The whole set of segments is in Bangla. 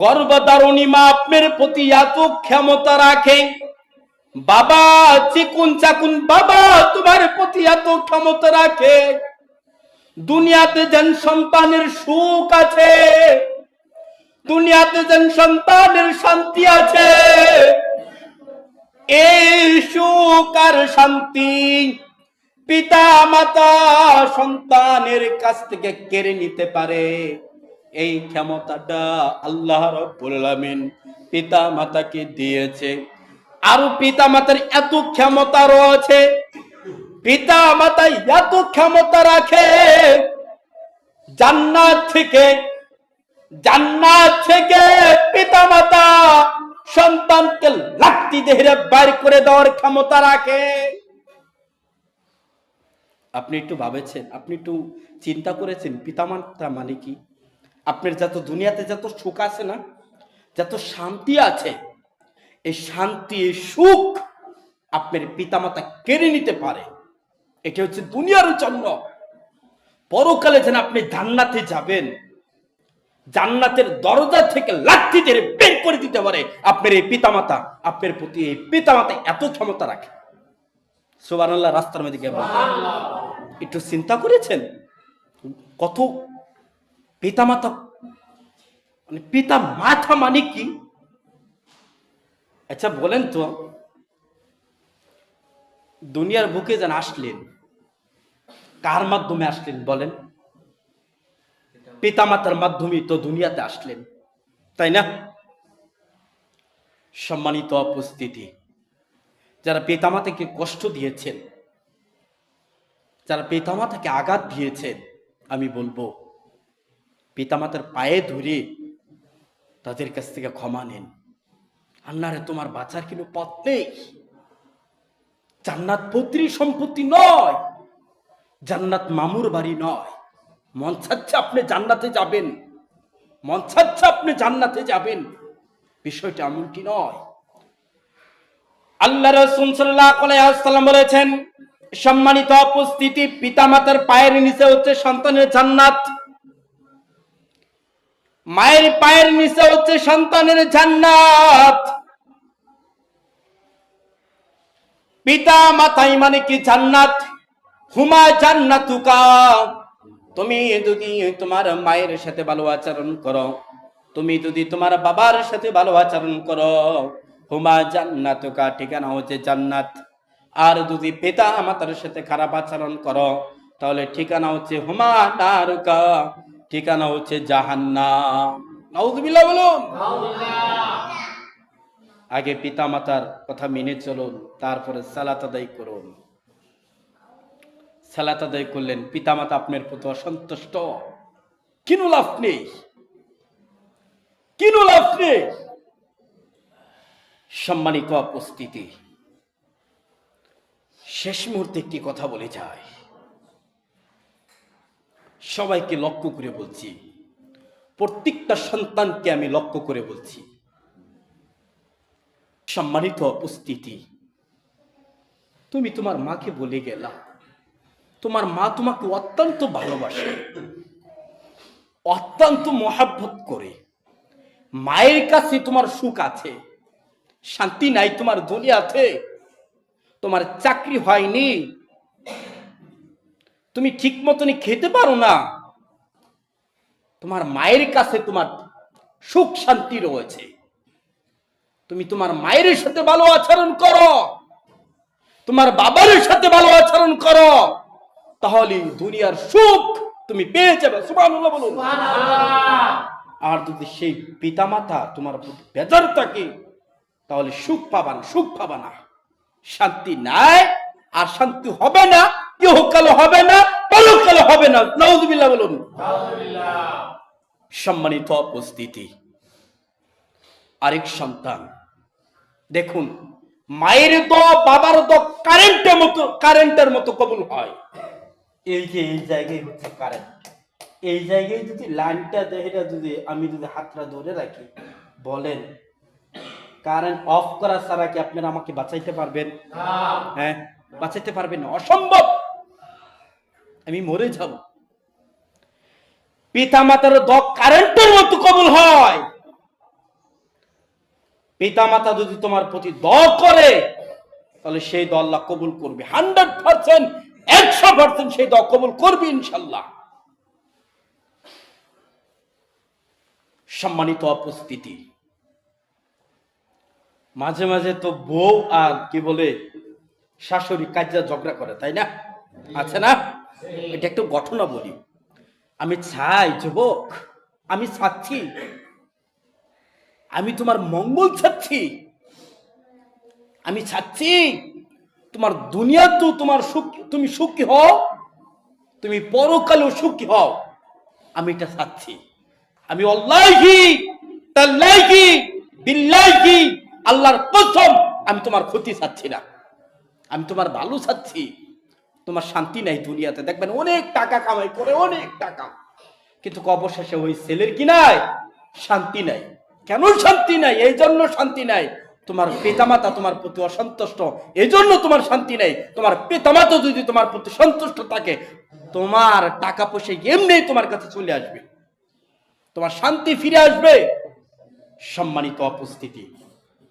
গর্ভধারণী মা আপনার প্রতি এত ক্ষমতা রাখে। বাবা, চিকুন চাকুন, বাবা, তোমার প্রতি এত ক্ষমতা রাখে। দুনিয়াতে যেন সন্তানের সুখ আছে, দুনিয়াতে যেন সন্তানের শান্তি আছে। এই সুখ আর শান্তি পিতা মাতা সন্তানের কাছ থেকে কেড়ে নিতে পারে। এই ক্ষমতাটা আল্লাহ রব্বুল পিতা মাতাকে দিয়েছে। আরও পিতা মাতার এত ক্ষমতা রয়েছে পিতা মাতা এত ক্ষমতা রাখে, জান্নাত থেকে জান্নাত থেকে পিতা মাতা সন্তানকে লাঠি দেহরে বাইর করে দেওয়ার ক্ষমতা রাখে। আপনি একটু ভাবেছেন, আপনি একটু চিন্তা করেছেন, পিতামাতা মানে কি? আপনার যত দুনিয়াতে যত সুখ আছে না, যত শান্তি আছে, এই শান্তি সুখ আপনার পিতামাতা কেড়ে নিতে পারে। এটা হচ্ছে দুনিয়ার জন্য। পরকালে যেন আপনি জান্নাতে যাবেন, জান্নাতের দরজা থেকে লাঠি দিয়ে বের করে দিতে পারে আপনার এই পিতামাতা, আপনার প্রতি এই পিতামাতা এত ক্ষমতা রাখে। সুবহানাল্লাহ, রাস্তার মধ্যে একটু চিন্তা করেছেন? কত পিতামাতা। মানে পিতা মাথা মানে কি? আচ্ছা বলেন তো। দুনিয়ার বুকে যেন আসলেন, কার মাধ্যমে আসলেন বলেন? পিতামাতার মাধ্যমে তো দুনিয়াতে আসলেন, তাই না? সম্মানিত উপস্থিতি, যারা পিতামাতাকে কষ্ট দিয়েছেন, যারা পিতামাতাকে আঘাত দিয়েছেন, আমি বলব পিতামাতার পায়ে ধরে তাদের কাছ থেকে ক্ষমা নেন। আন্নারে তোমার বাঁচার কোনো পথ নেই। জান্নাত পত্রী সম্পত্তি নয়, জান্নাত মামুর বাড়ি নয়। মন চাচ্ছে আপনি জান্নাতে যাবেন, মন চাচ্ছে আপনি জান্নাতে যাবেন। বিষয়টা এমনটি নয়। আল্লাহ রসুল সাল্লাহ বলেছেন, সম্মানিত উপস্থিতি পিতামাতার পায়ের নিচে হচ্ছে সন্তানের জান্নাত। মায়ের পায়ের নিচে হচ্ছে সন্তানের জান্নাত। পিতা মাতাই মানে কি জান্নাত? হুমা জান্নাতুকা। তুমি যদি তোমার মায়ের সাথে ভালো আচরণ করো, তুমি যদি তোমার বাবার সাথে ভালো আচরণ করো, হুমা জান্নাতুকা, ঠিকানা হচ্ছে জান্নাত। আর যদি পিতা মাতার সাথে খারাপ আচরণ করো, তাহলে ঠিকানা হচ্ছে হুমা নারুকা। ঠিকানা হচ্ছে জাহান্নাম। নাউজুবিল্লাহ বলুন। আগে পিতা মাতার কথা মেনে চলুন, তারপরে সালাত আদায় করুন। সালাত আদায় করলেন, পিতামাতা আপনার প্রতি অসন্তুষ্ট। কিনু লাভ নেই। কিনু লাভ নেই। সম্মানিত উপস্থিতি। শেষ মুহূর্তে একটি কথা বলে যায় সবাইকে লক্ষ্য করে বলছি। প্রত্যেকটা সন্তানকে আমি লক্ষ্য করে বলছি। সম্মানিত উপস্থিতি, তুমি তোমার মাকে বলে গেলা। তোমার মা তোমাকে অত্যন্ত ভালোবাসে, অত্যন্ত মহাব্বত করে। মায়ের কাছে তোমার সুখ আছে, শান্তি নাই, তোমার দুনিয়াতে, তোমার চাকরি হয়নি তুমি ঠিক মতনই খেতে পারো না। তোমার মায়ের কাছে তোমার সুখ শান্তি রয়েছে। তুমি তোমার মায়ের সাথে ভালো আচরণ করো। তোমার বাবার সাথে ভালো আচরণ করো। তাহলে দুনিয়ার সুখ তুমি পেয়ে যাবে। সুবহানাল্লাহ। আর যদি সেই পিতামাতা তোমার প্রতি বেজার থাকে তাহলে সুখ পাবা না সুখ পাবা না। শান্তি নাই আর শান্তি হবে না। ইহকালে হবে না পরকালে হবে না। নাউজুবিল্লাহ বলুন। সম্মানিত উপস্থিতি। আরেক সন্তান। দেখুন মায়ের তো বাবার তো কারেন্টের মতো কারেন্টের মতো কবুল হয়। এই যে এই জায়গায় হচ্ছে কারেন্ট এই জায়গায় যদি লাইনটা দেখে যদি আমি যদি হাতটা ধরে রাখি বলেন কারেন্ট অফ করা ছাড়া কি আপনারা আমাকে বাঁচাইতে পারবেন? হ্যাঁ বাঁচাইতে পারবেন না। অসম্ভব! আমি মরে যাব। পিতা মাতার দ কারেন্টের মতো কবুল হয়। পিতা মাতা যদি তোমার প্রতি দল করে, তাহলে সেই দল আল্লাহ কবুল করবে। হান্ড্রেড পার্সেন্ট, একশো পার্সেন্ট সেই দল কবুল করবে ইনশাল্লাহ সম্মানিত উপস্থিতি, মাঝে মাঝে তো বউ আর কি বলে শাশুড়ি কাজা ঝগড়া করে, তাই না? আছে না? এটা একটু ঘটনা বলি আমি চাই, যুবক, আমি চাচ্ছি আমি তোমার মঙ্গল চাচ্ছি আমি চাচ্ছি তোমার দুনিয়া তো তোমার সুখ তুমি সুখী হও, তুমি পরকালেও সুখী হও। আমি এটা চাচ্ছি আমি অল্লাহি, তাল্লাহি, বিল্লাহি, আল্লাহর কসম, আমি তোমার ক্ষতি চাচ্ছি না। আমি তোমার ভালো চাচ্ছি তোমার শান্তি নাই দুনিয়াতে। দেখবেন অনেক টাকা কামাই করে, অনেক টাকা। কিন্তু অবশেষে ওই ছেলের কি নাই? শান্তি নাই। কেন শান্তি নাই? এই জন্য শান্তি নাই। তোমার পিতামাতা তোমার প্রতি অসন্তুষ্ট। এই জন্য তোমার শান্তি নাই। তোমার পিতামাতা যদি তোমার প্রতি সন্তুষ্ট থাকে, তোমার টাকা পয়সা এমনি তোমার কাছে চলে আসবে। তোমার শান্তি ফিরে আসবে। সম্মানিত উপস্থিতি,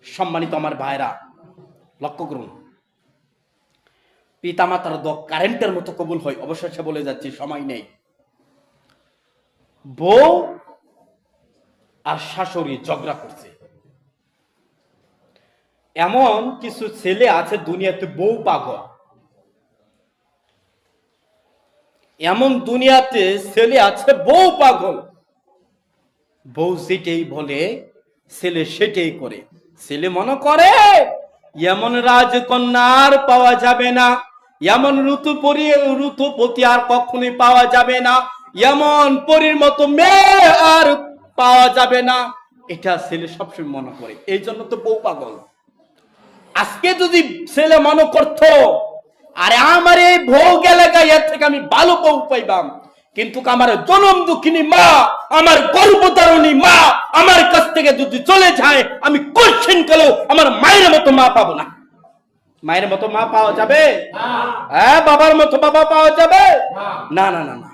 সম্মানিত আমার ভাইরা, লক্ষ্য করুন। পিতামাতার দ কারেন্টের মতো কবুল হয়। অবশেষে বলে যাচ্ছি, সময় নেই। বউ আর শাশুড়ি ঝগড়া করছে। এমন কিছু ছেলে আছে দুনিয়াতে বউ পাগল। এমন দুনিয়াতে ছেলে আছে বউ পাগল। বউ যেটাই বলে, ছেলে সেটাই করে। ছেলে মনে করে, এমন রাজকন্যার পাওয়া যাবে না। এমন ঋতু পরি ঋতুপতি আর কখনোই পাওয়া যাবে না। এমন পরীর মতো মেয়ে আর পাওয়া যাবে না। এটা ছেলে সবসময় মনে করে। এই জন্য তো বউ পাগল। আজকে যদি ছেলে মনে করত, আরে আমার এই ভোগ এলাকায় এর থেকে আমি ভালো বউ পাইবাম। কিন্তু আমার জনম দুঃখিনী মা, আমার গর্ভধারণী মা, আমার কাছ থেকে যদি চলে যায়, আমি কোশ্চেন কেন আমার মায়ের মতো মা পাবো না। মায়ের মতো মা পাওয়া যাবে? হ্যাঁ বাবার মতো বাবা পাওয়া যাবে? না না না না।